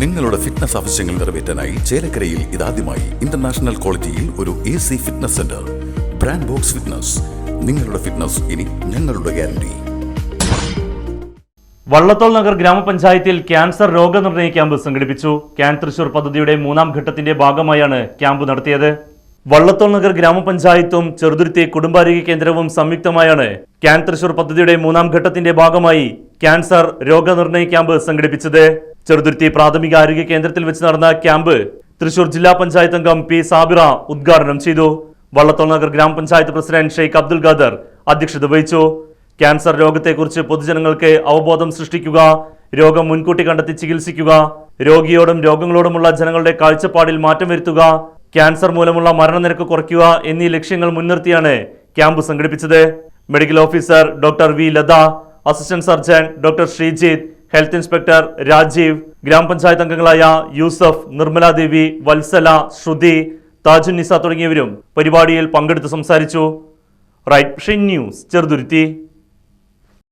നിങ്ങളുടെ ഫിറ്റ്നസ് ആവശ്യങ്ങൾ നിറവേറ്റാനായി ചേലക്കരയിൽ ഇതാദ്യമായി ഇന്റർനാഷണൽ ക്വാളിറ്റിയിൽ ഒരു A C fitness centre brand box fitness നിങ്ങളുടെ ഫിറ്റ്നസ് ഇനി ഞങ്ങളുടെ ഗ്യാരണ്ടി വള്ളത്തോൾ നഗർ ഗ്രാമപഞ്ചായത്തിൽ ക്യാൻസർ രോഗനിർണയ ക്യാമ്പ് സംഘടിപ്പിച്ചു. ക്യാൻ തൃശൂർ പദ്ധതിയുടെ മൂന്നാം ഘട്ടത്തിന്റെ ഭാഗമായാണ് ക്യാമ്പ് നടത്തിയത്. വള്ളത്തോൾ നഗർ ഗ്രാമപഞ്ചായത്തും ചെറുതുരുത്തി കുടുംബാരോഗ്യ കേന്ദ്രവും സംയുക്തമായാണ് ക്യാൻ തൃശൂർ പദ്ധതിയുടെ മൂന്നാം ഘട്ടത്തിന്റെ ഭാഗമായി ക്യാൻസർ രോഗനിർണയ ക്യാമ്പ് സംഘടിപ്പിച്ചത്. ചെറുതുരുത്തി പ്രാഥമിക ആരോഗ്യ കേന്ദ്രത്തിൽ വെച്ച് നടന്ന ക്യാമ്പ് തൃശൂർ ജില്ലാ പഞ്ചായത്ത് അംഗം പി സാബിറ ഉദ്ഘാടനം ചെയ്തു. വള്ളത്തോൾ നഗർ ഗ്രാമപഞ്ചായത്ത് പ്രസിഡന്റ് ഷെയ്ഖ് അബ്ദുൽ ഖാദർ അധ്യക്ഷത വഹിച്ചു. ക്യാൻസർ രോഗത്തെക്കുറിച്ച് പൊതുജനങ്ങൾക്ക് അവബോധം സൃഷ്ടിക്കുക രോഗം മുൻകൂട്ടി കണ്ടെത്തി ചികിത്സിക്കുക രോഗിയോടും രോഗങ്ങളോടുമുള്ള ജനങ്ങളുടെ കാഴ്ചപ്പാടിൽ മാറ്റം വരുത്തുക ക്യാൻസർ മൂലമുള്ള മരണനിരക്ക് കുറയ്ക്കുക എന്നീ ലക്ഷ്യങ്ങൾ മുൻനിർത്തിയാണ് ക്യാമ്പ് സംഘടിപ്പിച്ചത്. Medical officer doctor V Latha assistant surgeon doctor Sreejith health inspector Rajeev ഗ്രാമപഞ്ചായത്ത് അംഗങ്ങളായ യൂസഫ് നിർമ്മല ദേവി വത്സല ശ്രുതി താജുന്നിസ തുടങ്ങിയവരും പരിപാടിയിൽ പങ്കെടുത്ത് സംസാരിച്ചു. Right news Cheruthuruthy.